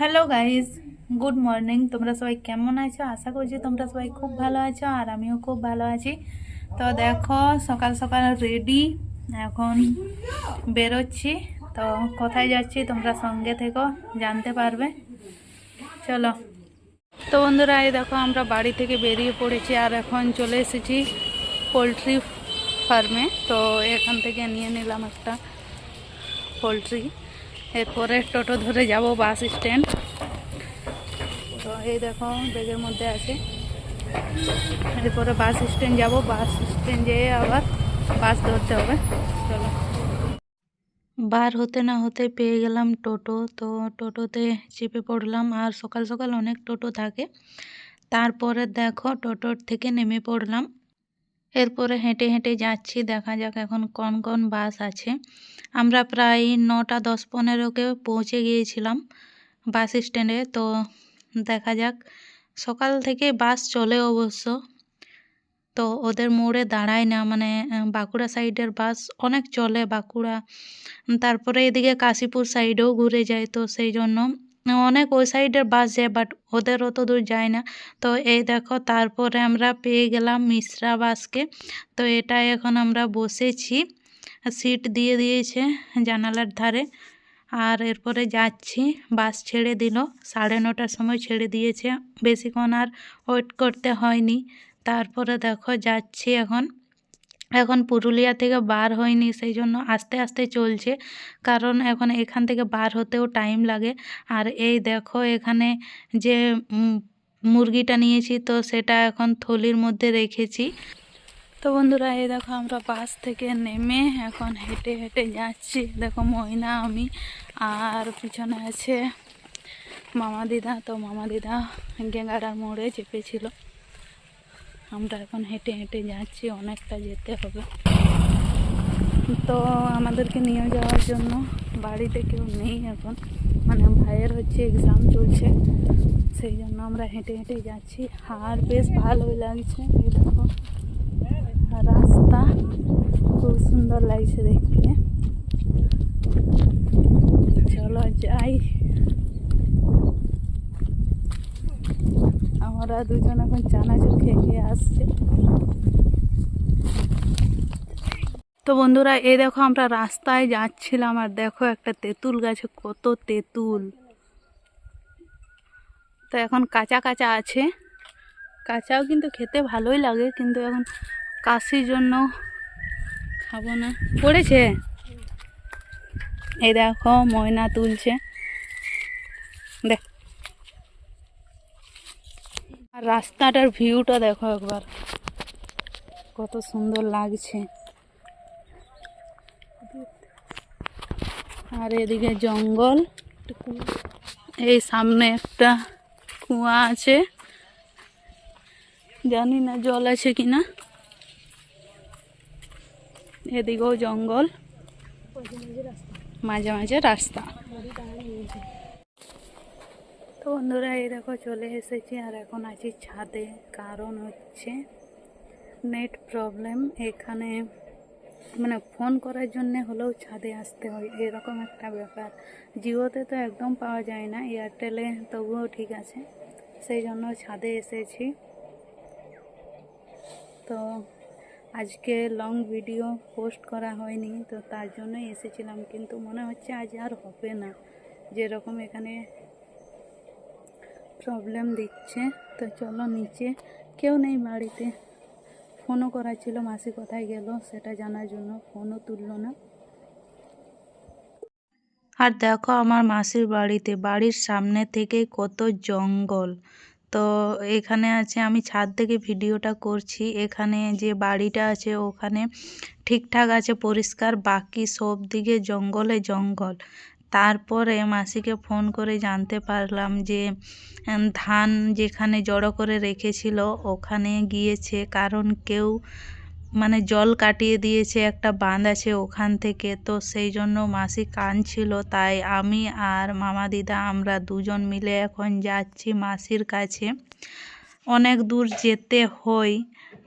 Hello guys good morning তোমরা সবাই কেমন আছো? আশা করছি তোমরা সবাই খুব ভালো আছো আর আমিও খুব ভালো আছি। তো দেখো, সকাল সকাল রেডি এখন বেরোচ্ছি। তো কোথায় যাচ্ছি তোমরা সঙ্গে থেকো, জানতে পারবে। চলো। তো বন্ধুরা, এই দেখো, আমরা বাড়ি থেকে বেরিয়ে পড়েছি আর এখন চলে এসেছি পোলট্রি ফার্মে। তো এখান থেকে নিয়ে নিলাম একটা পোলট্রি। এরপরে টোটো ধরে যাব বাস স্ট্যান্ড। তো এই দেখো, ব্যাগের মধ্যে আছে। এরপরে বাস স্ট্যান্ড যাব। বাস স্ট্যান্ড যেয়ে আবার বাস ধরতে হবে। চলো। বার হতে না হতে পেয়ে গেলাম টোটো। তো টোটোতে চেপে পড়লাম। আর সকাল সকাল অনেক টোটো থাকে। তারপরে দেখো টোটোর থেকে নেমে পড়লাম। এরপরে হেঁটে হেঁটে যাচ্ছি, দেখা যাক এখন কোন কোন বাস আছে। আমরা প্রায় নটা দশ পনেরোকে পৌঁছে গিয়েছিলাম বাস স্ট্যান্ডে, তো দেখা যাক। সকাল থেকে বাস চলে অবশ্য। তো ওদের মোড়ে দাঁড়ায় না মানে বাঁকুড়া সাইডের বাস অনেক চলে, বাঁকুড়া, তারপরে এদিকে কাশীপুর সাইডেও ঘুরে যায়, তো সেই জন্য অনেক ওই সাইডের বাস যায় বাট ওদের অত দূর যায় না। তো এই দেখো, তারপরে আমরা পেয়ে গেলাম মিশ্রা বাসকে। তো এটা এখন আমরা বসেছি। সিট দিয়ে দিয়েছে জানালার ধারে। আর এরপরে যাচ্ছি, বাস ছেড়ে দিল। সাড়ে নটার সময় ছেড়ে দিয়েছে। বেশিক্ষণ আর ওয়েট করতে হয়নি। তারপরে দেখো, যাচ্ছি এখন। এখন পুরুলিয়া থেকে বার হয়নি, সেই জন্য আস্তে আস্তে চলছে। কারণ এখন এখান থেকে বার হতেও টাইম লাগে। আর এই দেখো এখানে যে মুরগিটা নিয়েছি, তো সেটা এখন থলির মধ্যে রেখেছি। তো বন্ধুরা, এই দেখো আমরা বাস থেকে নেমে এখন হেঁটে হেঁটে যাচ্ছি। দেখো ময়না, আমি আর পিছনে আছে মামা দিদা। তো মামা দিদা গেঙ্গাড়ার মোড়ে চেপেছিল। আমরা এখন হেঁটে হেঁটে যাচ্ছি, অনেকটা যেতে হবে। তো আমাদেরকে নিয়ে যাওয়ার জন্য বাড়িতে কেউ নেই এখন। মানে ভাইয়ের হচ্ছে এক্সাম চলছে, সেই জন্য আমরা হেঁটে হেঁটে যাচ্ছি। আর বেশ ভালোই লাগছে, এই দেখো। রাস্তা খুব সুন্দর লাগছে দেখতে। চলো যাই। আমরা দুজন এখন চানাচুর খেয়ে খেয়ে আসছে। তো বন্ধুরা এই দেখো আমরা রাস্তায় যাচ্ছিলাম আর দেখো একটা তেঁতুল গাছে কত তেঁতুল। তো এখন কাঁচা কাঁচা আছে। কাঁচাও কিন্তু খেতে ভালোই লাগে, কিন্তু এখন কাশির জন্য খাব না। পড়েছে? এই দেখো ময়না তুলছে। দেখ আর রাস্তাটার ভিউটা দেখো একবার। কত সুন্দর লাগছে। আর এদিকে জঙ্গল। এই সামনে একটা কুয়া আছে। জানি না জল আছে কিনা। এদিকেও জঙ্গল। মাঝে মাঝে রাস্তা। তো বন্ধুরা, এই দেখো চলে এসেছি আর এখন আছি ছাদে। কারণ হচ্ছে নেট প্রবলেম। এখানে মানে ফোন করার জন্য হলেও ছাদে আসতে হয়। এরকম একটা ব্যাপার। জিওতে তো একদম পাওয়া যায় না, এয়ারটেলে তবুও ঠিক আছে। সেই জন্য ছাদে এসেছি। তো আজকে লং ভিডিও পোস্ট করা হয়নি, তো তার জন্যই এসেছিলাম। কিন্তু মনে হচ্ছে আজ আর হবে না। যেরকম এখানে প্রবলেম দিচ্ছে। তো চলো নিচে। কেউ নেই বাড়িতে। ফোনও করা ছিল মাসি কোথায় গেল সেটা জানার জন্য ফোনও তুললো না। আর দেখো আমার মাসির বাড়িতে, বাড়ির সামনে থেকে কত জঙ্গল। তো এখানে আছে, আমি ছাদ থেকে ভিডিওটা করছি। এখানে যে বাড়িটা আছে, ওখানে ঠিকঠাক আছে, পরিষ্কার, বাকি সব দিকে জঙ্গলে জঙ্গল। তারপরে মাসিকে ফোন করে জানতে পারলাম যে ধান যেখানে জড়ো করে রেখেছিল ওখানে গিয়েছে। কারণ কেউ মানে জল কাটিয়ে দিয়েছে, একটা বাঁধ আছে ওখান থেকে। তো সেই জন্য মাসি কাঁদছিল। তাই আমি আর মামা দিদা আমরা দুজন মিলে এখন যাচ্ছি মাসির কাছে। অনেক দূর যেতে হয়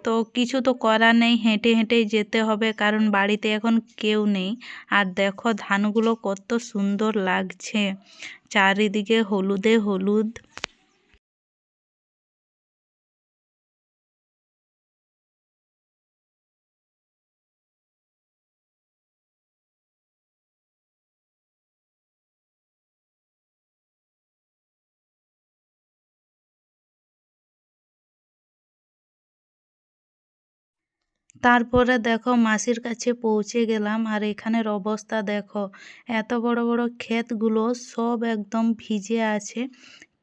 তো কিছু তো করার নেই, হেঁটে হেঁটেই যেতে হবে, কারণ বাড়িতে এখন কেউ নেই। আর দেখো ধানগুলো কত সুন্দর লাগছে, চারিদিকে হলুদে হলুদ। তারপরে দেখো মাসির কাছে পৌঁছে গেলাম, আর এখানের অবস্থা দেখো। এত বড় বড় ক্ষেতগুলো সব একদম ভিজে আছে।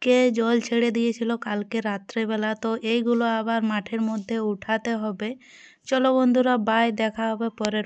কে জল ছেড়ে দিয়েছিল কালকে রাত্রেবেলা, তো এইগুলো আবার মাঠের মধ্যে উঠাতে হবে। চলো বন্ধুরা বাই দেখা হবে পরের